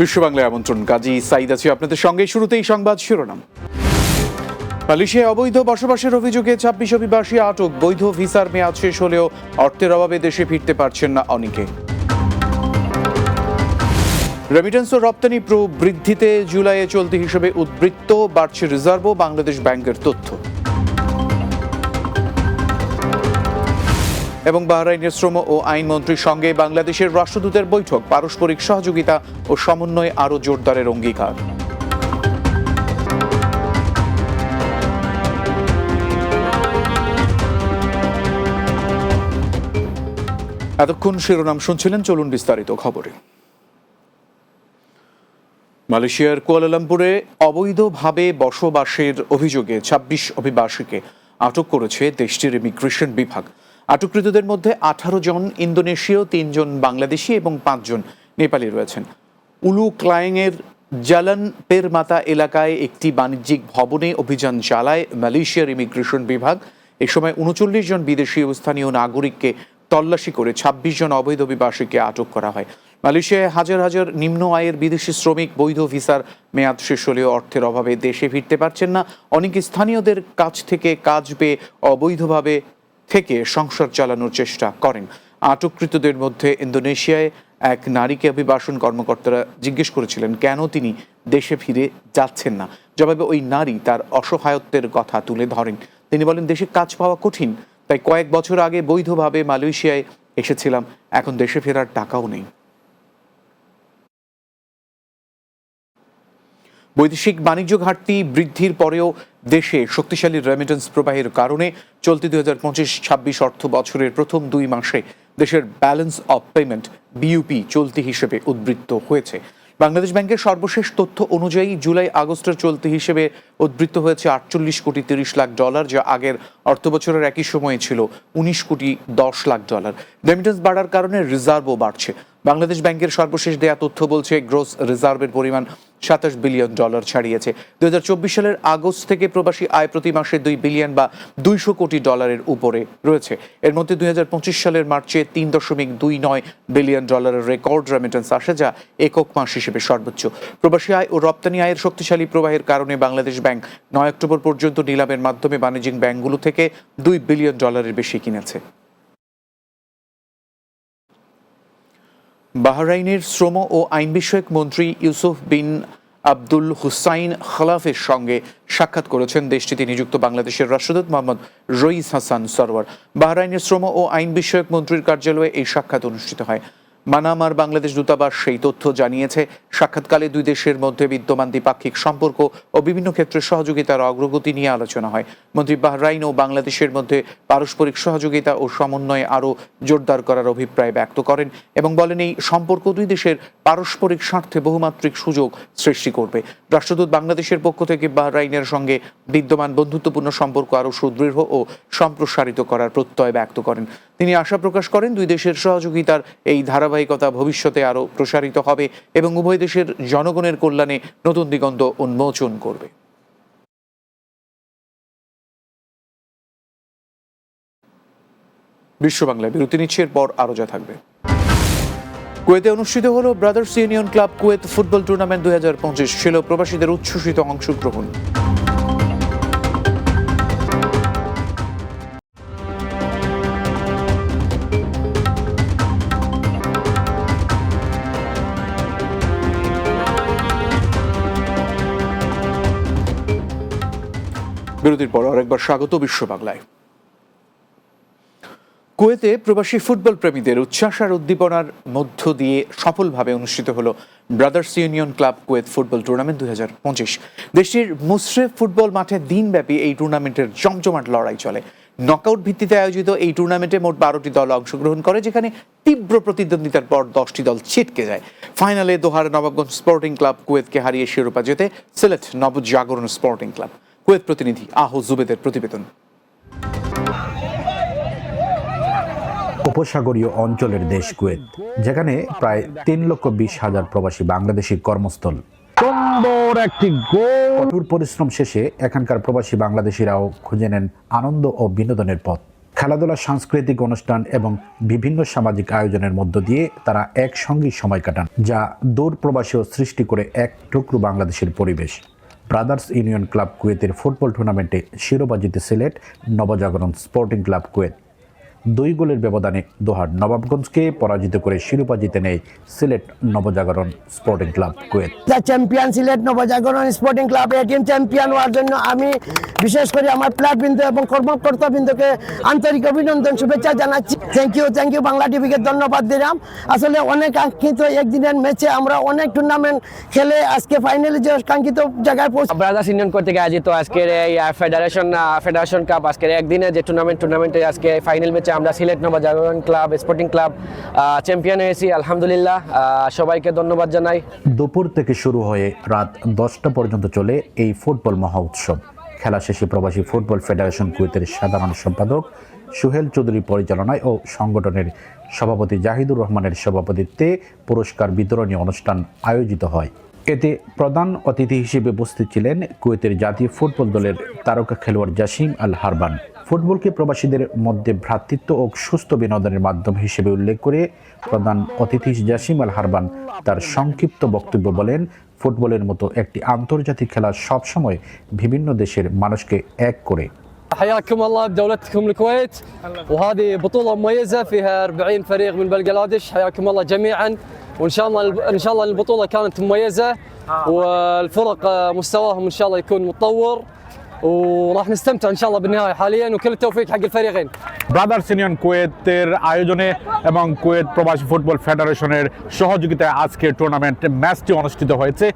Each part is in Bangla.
বিশ্ব বাংলায় আমন্ত্রণ। কাজী সাইদ আছি আপনাদের সঙ্গে। শুরুতেই সংবাদ শিরোনাম। মালয়েশিয়ায় অবৈধ বসবাসের অভিযোগে ছাব্বিশ অভিবাসী আটক। বৈধ ভিসার মেয়াদ শেষ হলেও অর্থের অভাবে দেশে ফিরতে পারছেন না অনেকে। রেমিটেন্স ও রপ্তানি প্রবৃদ্ধিতে জুলাইয়ে চলতি হিসেবে উদ্বৃত্ত, বাড়ছে রিজার্ভও, বাংলাদেশ ব্যাংকের তথ্য। এবং বাহরাইনের শ্রম ও আইনমন্ত্রীর সঙ্গে বাংলাদেশের রাষ্ট্রদূতের বৈঠক, পারস্পরিক সহযোগিতা ও সমন্বয় আরও জোরদারের অঙ্গীকার। এতক্ষণ শিরোনাম শুনছিলেন, চলুন বিস্তারিত খবরে। মালয়েশিয়ার কুয়ালালামপুরে অবৈধভাবে বসবাসের অভিযোগে ২৬ অভিবাসীকে আটক করেছে দেশটির ইমিগ্রেশন বিভাগ। আটককৃতদের মধ্যে আঠারো জন ইন্দোনেশীয় তিনজন বাংলাদেশি এবং পাঁচজন নেপালি রয়েছেন। উলু ক্লায়েংয়ের জালান পেরমাতা এলাকায় একটি বাণিজ্যিক ভবনে অভিযান চালায় মালয়েশিয়ার ইমিগ্রেশন বিভাগ। এ সময় উনচল্লিশ জন বিদেশি ও স্থানীয় নাগরিককে তল্লাশি করে ২৬ জন অবৈধ অভিবাসীকে আটক করা হয়। মালয়েশিয়ায় হাজার হাজার নিম্ন আয়ের বিদেশি শ্রমিক বৈধ ভিসার মেয়াদ শেষ হলেও অর্থের অভাবে দেশে ফিরতে পারছেন না। অনেক স্থানীয়দের কাছ থেকে কাজ পেয়ে অবৈধভাবে থেকে সংসার চালানোর চেষ্টা করেন। আটককৃতদের মধ্যে ইন্দোনেশিয়ায় এক নারীকে অভিবাসন কর্মকর্তারা জিজ্ঞেস করেছিলেন, কেন তিনি দেশে ফিরে যাচ্ছেন না? জবাবে ওই নারী তার অসহায়ত্বের কথা তুলে ধরেন। তিনি বলেন, দেশে কাজ পাওয়া কঠিন, তাই কয়েক বছর আগে বৈধভাবে মালয়েশিয়ায় এসেছিলাম, এখন দেশে ফেরার টাকাও নেই। বৈদেশিক বাণিজ্য ঘাটতি বৃদ্ধির পরেও দেশে শক্তিশালী রেমিটেন্স প্রবাহের কারণে চলতি দুই হাজার পঁচিশ ছাব্বিশ অর্থ বছরের প্রথম দুই মাসে দেশের ব্যালেন্স অফ পেমেন্ট বিইউপি চলতি হিসেবে উদ্বৃত্ত হয়েছে। বাংলাদেশ ব্যাংকের সর্বশেষ তথ্য অনুযায়ী জুলাই আগস্টের চলতি হিসেবে উদ্বৃত্ত হয়েছে আটচল্লিশ কোটি তিরিশ লাখ ডলার, যা আগের অর্থ বছরের একই সময়ে ছিল উনিশ কোটি দশ লাখ ডলার। রেমিটেন্স বাড়ার কারণে রিজার্ভও বাড়ছে। বাংলাদেশ ব্যাংকের সর্বশেষ দেয়া তথ্য বলছে গ্রোস রিজার্ভের পরিমাণ সাতাশ বিলিয়ন ডলার ছাড়িয়েছে। দুই হাজার চব্বিশ সালের আগস্ট থেকে প্রবাসী আয় প্রতি মাসে দুই বিলিয়ন বা দুইশো কোটি ডলারের উপরে রয়েছে। এর মধ্যে দুই হাজার পঁচিশ সালের মার্চে তিন দশমিক দুই নয় বিলিয়ন ডলারের রেকর্ড রেমিটেন্স আসে, যা একক মাস হিসেবে সর্বোচ্চ। প্রবাসী আয় ও রপ্তানি আয়ের শক্তিশালী প্রবাহের কারণে বাংলাদেশ ব্যাংক নয় অক্টোবর পর্যন্ত নিলামের মাধ্যমে বাণিজ্যিক ব্যাংকগুলো থেকে দুই বিলিয়ন ডলারের বেশি কিনেছে। বাহরাইনের শ্রম ও আইন বিষয়ক মন্ত্রী ইউসুফ বিন আব্দুল হুসাইন খলাফের সঙ্গে সাক্ষাৎ করেছেন দেশটিতে নিযুক্ত বাংলাদেশের রাষ্ট্রদূত মোহাম্মদ রইস হাসান সরওয়ার বাহরাইনের শ্রম ও আইন বিষয়ক মন্ত্রীর কার্যালয়ে এই সাক্ষাৎ অনুষ্ঠিত হয়। মানামার বাংলাদেশ দূতাবাস সেই তথ্য জানিয়েছে সাক্ষাৎকালে দুই দেশের মধ্যে বিদ্যমান দ্বিপাক্ষিক সম্পর্ক ও বিভিন্ন ক্ষেত্রে সহযোগিতার অগ্রগতি নিয়ে আলোচনা হয়। মন্ত্রী বাহরাইন ও বাংলাদেশের মধ্যে পারস্পরিক সহযোগিতা ও সমন্বয় আরও জোরদার করার অভিপ্রায় ব্যক্ত করেন এবং বলেন এই সম্পর্ক দুই দেশের পারস্পরিক স্বার্থে বহুমাত্রিক সুযোগ সৃষ্টি করবে। রাষ্ট্রদূত বাংলাদেশের পক্ষ থেকে বাহরাইনের সঙ্গে বিদ্যমান বন্ধুত্বপূর্ণ সম্পর্ক আরও সুদৃঢ় ও সম্প্রসারিত করার প্রত্যয় ব্যক্ত করেন। তিনি আশা প্রকাশ করেন দুই দেশের সহযোগিতার এই ধারাবাহিকতা ভবিষ্যতে আরও প্রসারিত হবে এবং উভয় দেশের জনগণের কল্যাণে নতুন দিগন্ত উন্মোচন করবে। বিশ্ব বাংলায় বিরতি নিচ্ছে পর আরও যা থাকবে। কুয়েতে অনুষ্ঠিত হলো brothers union club Kuwait football tournament দুই হাজার পঁচিশ। ছিল প্রবাসীদের উচ্ছ্বসিত অংশগ্রহণ। বিরতির পর আরেকবার স্বাগত বিশ্ব বাংলায় কুয়েতে প্রবাসী ফুটবল প্রেমীদের উচ্ছ্বাস আর উদ্দীপনার মধ্য দিয়ে সফলভাবে অনুষ্ঠিত হলো brothers union club Kuwait football tournament দুই হাজার পঁচিশ। দেশটির মুসরেফ ফুটবল মাঠে দিনব্যাপী এই টুর্নামেন্টের জমজমাট লড়াই চলে। নকআউট ভিত্তিতে আয়োজিত এই টুর্নামেন্টে মোট বারোটি দল অংশগ্রহণ করে, যেখানে তীব্র প্রতিদ্বন্দ্বিতার পর দশটি দল ছিটকে যায়। ফাইনালে দোহার নবাবগঞ্জ স্পোর্টিং ক্লাব কুয়েতকে হারিয়ে শিরোপা জেতে Sylhet Nabajagaran sporting club. Kuwait প্রতিনিধি আহ জুবেদের প্রতিবেদন। উপসাগরীয় অঞ্চলের দেশ কুয়েত যেখানে প্রায় তিন লক্ষ বিশ হাজার প্রবাসী বাংলাদেশি কর্মস্থল। সুন্দর একটি কঠোর পরিশ্রম শেষে এখানকার প্রবাসী বাংলাদেশিরাও খুঁজে নেন আনন্দ ও বিনোদনের পথ। খেলাধুলা সাংস্কৃতিক অনুষ্ঠান এবং বিভিন্ন সামাজিক আয়োজনের মধ্য দিয়ে তারা একসঙ্গেই সময় কাটান যা দূর প্রবাসীও সৃষ্টি করে এক টুকরো বাংলাদেশের পরিবেশ। ব্রাদার্স ইউনিয়ন ক্লাব কুয়েতের ফুটবল টুর্নামেন্টে শিরোপা জিতে Sylhet Nabajagaran sporting club Kuwait. দুই গোলের ব্যবধানে দোহার নবাবগঞ্জকে পরাজিত করে শিরোপা জিতে নেয় Sylhet Nabajagaran sporting club Kuwait. Champion Sylhet Nabajagaran sporting club এই টিম চ্যাম্পিয়ন হওয়ার জন্য আমি বিশেষ করে আমার প্লেয়ারবৃন্দ এবং কর্মকর্তাবৃন্দকে আন্তরিক অভিনন্দন শুভেচ্ছা জানাচ্ছি। Thank you thank you Bangla টিভিকে ধন্যবাদ দিলাম। আসলে অনেক কাঙ্ক্ষিত একদিনের ম্যাচে আমরা অনেক টুর্নামেন্ট খেলে আজকে ফাইনালে যে কাঙ্ক্ষিত জায়গায় পৌঁছে ব্রাদার্স ইউনিয়ন কর্তৃক আয়োজিত আজকের এই ফেডারেশন ফেডারেশন কাপ আজকের একদিনে যে টুর্নামেন্ট টুর্নামেন্টে আজকে ফাইনাল ম্যাচে আমরা Sylhet Nabajagaran club sporting club champion হয়েছি, আলহামদুলিল্লাহ। সবাইকে ধন্যবাদ জানাই। দুপুর থেকে শুরু হয়ে রাত দশটা পর্যন্ত চলে এই ফুটবল মহা উৎসব। খেলা শেষে প্রবাসী ফুটবল ফেডারেশন কুয়েতের সাধারণ সম্পাদক সুহেল চৌধুরী পরিচালনায় ও সংগঠনের সভাপতি জাহিদুর রহমানের সভাপতিত্বে পুরস্কার বিতরণী অনুষ্ঠান আয়োজিত হয়। এতে প্রধান অতিথি হিসেবে উপস্থিত ছিলেন কুয়েতের জাতীয় ফুটবল দলের তারকা খেলোয়াড় জাসিম আল হারবান। ফুটবলকে প্রবাসীদের মধ্যে ভ্রাতৃত্ব ও সুস্থ বিনোদনের মাধ্যম হিসেবে উল্লেখ করে প্রধান অতিথি জাসিম আল হারবান তার সংক্ষিপ্ত বক্তব্য বলেন ফুটবলের মতো একটি আন্তর্জাতিক খেলা সবসময় বিভিন্ন দেশের মানুষকে এক করে حياكم الله بدولتكم الكويت وهذه بطولة مميزة فيها 40 فريق من بنغلاديش حياكم الله جميعا وان شاء الله ان شاء الله البطولة كانت مميزة والفرق آه، مستواهم ان شاء الله يكون متطور وراح نستمتع إن شاء الله بالنهاية حاليا وكل التوفيق حق الفريقين. ব্রাদার্স ইউনিয়ন কুয়েতের আয়োজনে এবং কুয়েত প্রবাসী ফুটবল ফেডারেশনের সহযোগিতায় আজকে টুর্নামেন্ট ম্যাচটি অনুষ্ঠিত হয়েছে।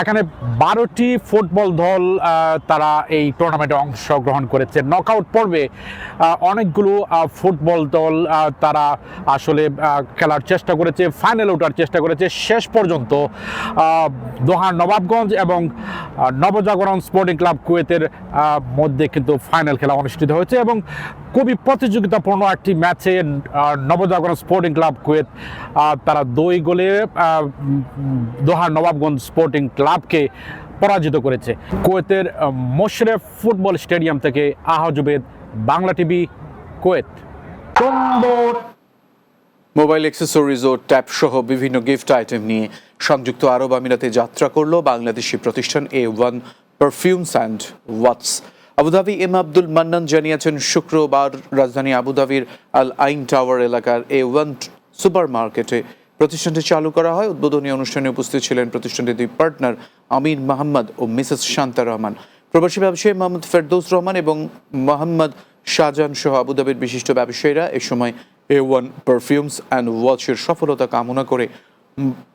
এখানে বারোটি ফুটবল দল তারা এই টুর্নামেন্টে অংশগ্রহণ করেছে। নকআউট পর্বে অনেকগুলো ফুটবল দল তারা আসলে খেলার চেষ্টা করেছে ফাইনালে ওঠার চেষ্টা করেছে। শেষ পর্যন্ত দোহার নবাবগঞ্জ এবং নবজাগরণ স্পোর্টিং ক্লাব কুয়েতের মধ্যে কিন্তু ফাইনাল খেলা অনুষ্ঠিত হয়েছে এবং কবি খুবই প্রতিযোগিতাপূর্ণ একটি ম্যাচে নবজাগরণ স্পোর্টিং ক্লাব কুয়েত তারা দুই গোলে দোহার নবাবগঞ্জ স্পোর্টিং ক্লাবকে পরাজিত করেছে। কুয়েতের মোশরেফ ফুটবল স্টেডিয়াম থেকে আহজুবেদ বাংলা টিভি, কুয়েত। সুন্দর মোবাইল অ্যাক্সেসরিজ ও ট্যাপ সহ বিভিন্ন গিফট আইটেম নিয়ে সংযুক্ত আরব আমিরাতে যাত্রা করল বাংলাদেশি প্রতিষ্ঠান A one perfumes and watches Abu Dhabi M Abdul Mannan জানিয়েছেন, শুক্রবার রাজধানী আবুধাবির আল আইন টাওয়ার এলাকার এ ওয়ান সুপার মার্কেটে প্রতিষ্ঠানটি চালু করা হয়। উদ্বোধনী অনুষ্ঠানে উপস্থিত ছিলেন প্রতিষ্ঠানটির দুই পার্টনার আমির মাহমদ ও মিসেস শান্তা রহমান। প্রবাসী ব্যবসায়ী মোহাম্মদ ফেরদৌস রহমান এবং মোহাম্মদ শাহজাহান সহ আবুধাবির বিশিষ্ট ব্যবসায়ীরা এ সময় এ ওয়ান পারফিউমস অ্যান্ড ওয়াচের সফলতা কামনা করে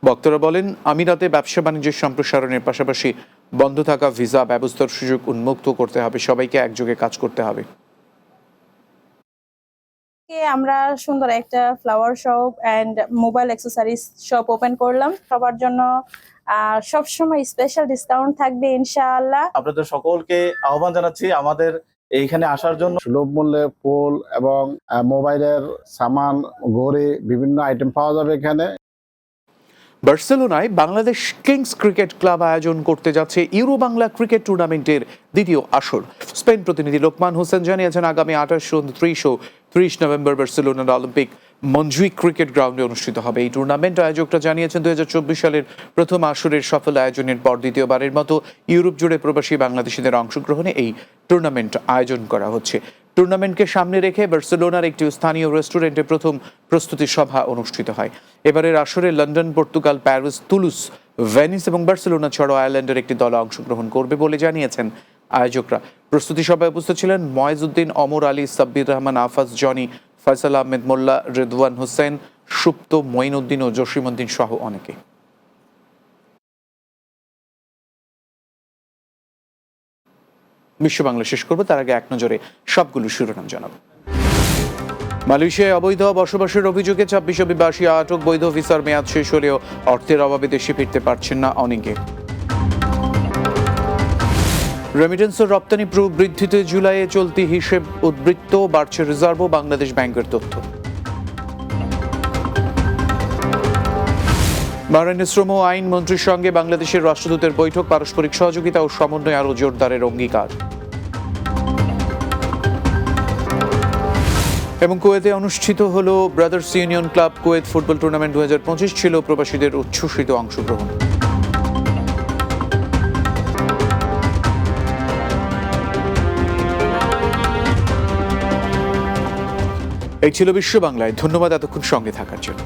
বক্তারা বলেন আমিরাতে ব্যবসা বাণিজ্যের সম্প্রসারণের পাশাপাশি বন্ধ থাকা ভিসা ব্যবস্থার সুযোগ উন্মুক্ত করতে হবে। সবাইকে একযোগে কাজ করতে হবে। আমরা সুন্দর একটা flower shop and mobile accessories shop open করলাম। সবার জন্য সব সময় স্পেশাল ডিসকাউন্ট থাকবে ইনশাআল্লাহ। আপনাদের সকলকে আহ্বান জানাচ্ছি আমাদের এইখানে আসার জন্য। সুলভ মূল্যে ফুল এবং আহ, মোবাইলের সামান ঘড়ি বিভিন্ন আইটেম পাওয়া যাবে এখানে। বার্সেলোনায় বাংলাদেশ কিংস ক্রিকেট ক্লাব আয়োজন করতে যাচ্ছে ইউরো বাংলা ক্রিকেট টুর্নামেন্টের দ্বিতীয় আসর। স্পেন প্রতিনিধি লোকমান হোসেন জানিয়েছেন, আগামী আঠাশ উনত্রিশ ও ত্রিশ নভেম্বর বার্সেলোনার অলিম্পিক মঞ্জুই ক্রিকেট গ্রাউন্ডে অনুষ্ঠিত হবে। এই টুর্নামেন্ট আয়োজকরা জানিয়েছেন, দুই সালের প্রথম আসরের সফল আয়োজনের পর দ্বিতীয়বারের মতো ইউরোপ জুড়ে প্রবাসী বাংলাদেশিদের অংশগ্রহণে এই টুর্নামেন্ট আয়োজন করা হচ্ছে। টুর্নামেন্টকে সামনে রেখে বার্সেলোনার একটি স্থানীয় রেস্টুরেন্টে প্রথম প্রস্তুতি সভা অনুষ্ঠিত হয়। এবারের আসরে London, Portugal, Paris, Toulouse, Venice এবং বার্সেলোনা ছাড়াও আয়ারল্যান্ডের একটি দল অংশগ্রহণ করবে বলে জানিয়েছেন আয়োজকরা। প্রস্তুতি সভায় উপস্থিত ছিলেন ময়েজউদ্দিন অমর আলী, সাব্বির রহমান, আফাজ, জনি, ফয়সাল আহমেদ মোল্লা, রেদওয়ান হোসেন, সুপ্ত মঈনুদ্দিন ও জসিমউদ্দিন সহ অনেকে। বিশ্ব বাংলা শেষ করব। তার আগে এক নজরে সবগুলো শিরোনাম জানাব। মালয়েশিয়ায় অবৈধ বসবাসের অভিযোগে ছাব্বিশ অভিবাসী আটক বৈধ ভিসার মেয়াদ শেষ হলেও অর্থের অভাবে দেশে ফিরতে পারছেন না অনেকে রেমিটেন্স ও রপ্তানি প্রবৃদ্ধিতে জুলাইয়ে চলতি হিসেব উদ্বৃত্ত, বাড়ছে রিজার্ভ বাংলাদেশ ব্যাংকের তথ্য। বাহরাইনের শ্রম ও আইন মন্ত্রীর সঙ্গে বাংলাদেশের রাষ্ট্রদূতের বৈঠক, পারস্পরিক সহযোগিতা ও সমন্বয় আরও জোরদারের অঙ্গীকার। এবং কুয়েতে অনুষ্ঠিত হল brothers union club Kuwait football tournament দু হাজার পঁচিশ ছিল প্রবাসীদের উচ্ছ্বসিত অংশগ্রহণ। এই ছিল বিশ্ব বাংলায় ধন্যবাদ এতক্ষণ সঙ্গে থাকার জন্য।